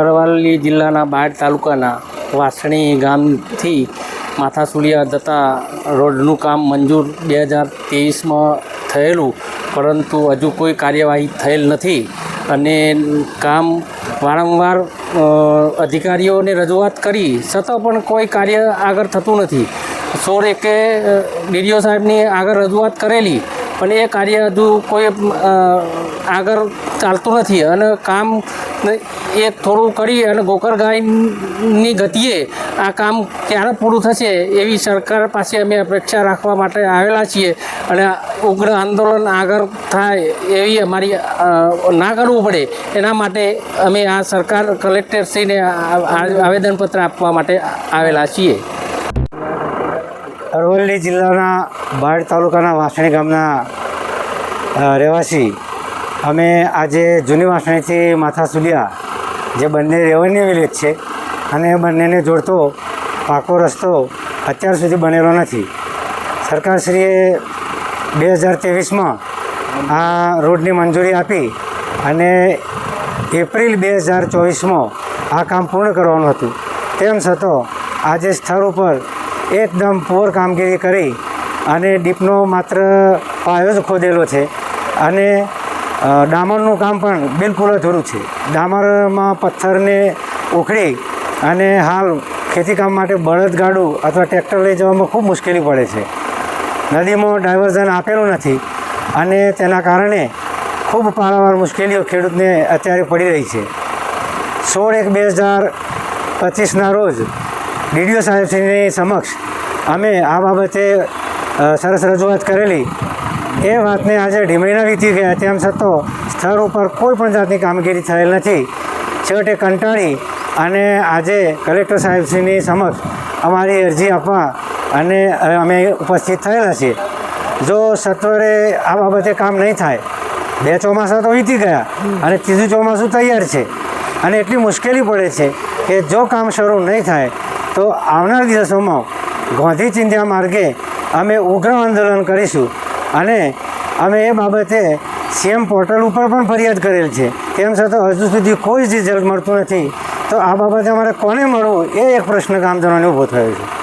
અરવલ્લી જિલ્લાના બાયડ તાલુકાના વાસણી ગામથી માથાસુલિયા જતા રોડનું કામ મંજૂર બે હજાર તેવીસમાં થયેલું, પરંતુ હજુ કોઈ કાર્યવાહી થયેલ નથી અને કામ વારંવાર અધિકારીઓને રજૂઆત કરી છતાં પણ કોઈ કાર્ય આગળ થતું નથી. સોરે એકે ડીડીઓ સાહેબની આગળ રજૂઆત કરેલી પણ એ કાર્ય હજુ કોઈ આગળ ચાલતું નથી. અને કામ એ થોડું કરી અને ગોકર ગાયની ગતિએ આ કામ ક્યારે પૂરું થશે એવી સરકાર પાસે અમે અપેક્ષા રાખવા માટે આવેલા છીએ. અને ઉગ્ર આંદોલન આગળ થાય એવી અમારી ના કરવું પડે. એના માટે અમે આ સરકાર કલેક્ટરશ્રીને આવેદનપત્ર આપવા માટે આવેલા છીએ. અરવલ્લી જિલ્લાના બાળ તાલુકાના વાસણી ગામના રહેવાસી. અમે આજે જૂની વાસણીથી માથા સુલિયા જે બંને રેવન્યુ વિલેજ છે અને એ બંનેને જોડતો પાકો રસ્તો અત્યાર સુધી બનેલો નથી. સરકારશ્રીએ બે હજાર ત્રેવીસમાં આ રોડની મંજૂરી આપી અને એપ્રિલ બે હજાર ચોવીસમાં આ કામ પૂર્ણ કરવાનું હતું. તેમ છતાં આજે સ્થળ ઉપર એકદમ પૂર કામગીરી કરી અને ડીપનો માત્ર પાયો જ ખોદેલો છે. અને ડામરનું કામ પણ બિલકુલ અધૂરું છે. ડામરમાં પથ્થરને ઉખડી અને હાલ ખેતીકામ માટે બળદગાડું અથવા ટ્રેક્ટર લઈ જવામાં ખૂબ મુશ્કેલી પડે છે. નદીમાં ડાયવર્ઝન આપેલું નથી અને તેના કારણે ખૂબ પારાવાર મુશ્કેલીઓ ખેડૂતને અત્યારે પડી રહી છે. સોળ એક બે હજાર પચીસના રોજ ડીડીઓ સાહેબશ્રીની સમક્ષ અમે આ બાબતે સરસ રજૂઆત કરેલી. એ વાતને આજે ઢીમડીના વીતી ગયા. તેમ છતાં સ્થળ ઉપર કોઈ પણ જાતની કામગીરી થયેલ નથી. છેવટે કંટાળી અને આજે કલેક્ટર સાહેબશ્રીની સમક્ષ અમારી અરજી આપવા અને અમે ઉપસ્થિત થયેલા છીએ. જો સત્વરે આ બાબતે કામ નહીં થાય, બે ચોમાસા તો વીતી ગયા અને ત્રીજું ચોમાસું તૈયાર છે. અને એટલી મુશ્કેલી પડે છે કે જો કામ શરૂ નહીં થાય તો આવનાર દિવસોમાં ગાંધી ચિંધ્યા માર્ગે અમે ઉગ્ર આંદોલન કરીશું અને અમે એ બાબતે સીએમ પોર્ટલ ઉપર પણ ફરિયાદ કરેલ છે. તેમ છતાં હજુ સુધી કોઈ જ રિઝલ્ટ મળતું નથી. તો આ બાબતે અમારે કોને મળવું એ એક પ્રશ્ન ગામજનોને ઊભો થયો છે.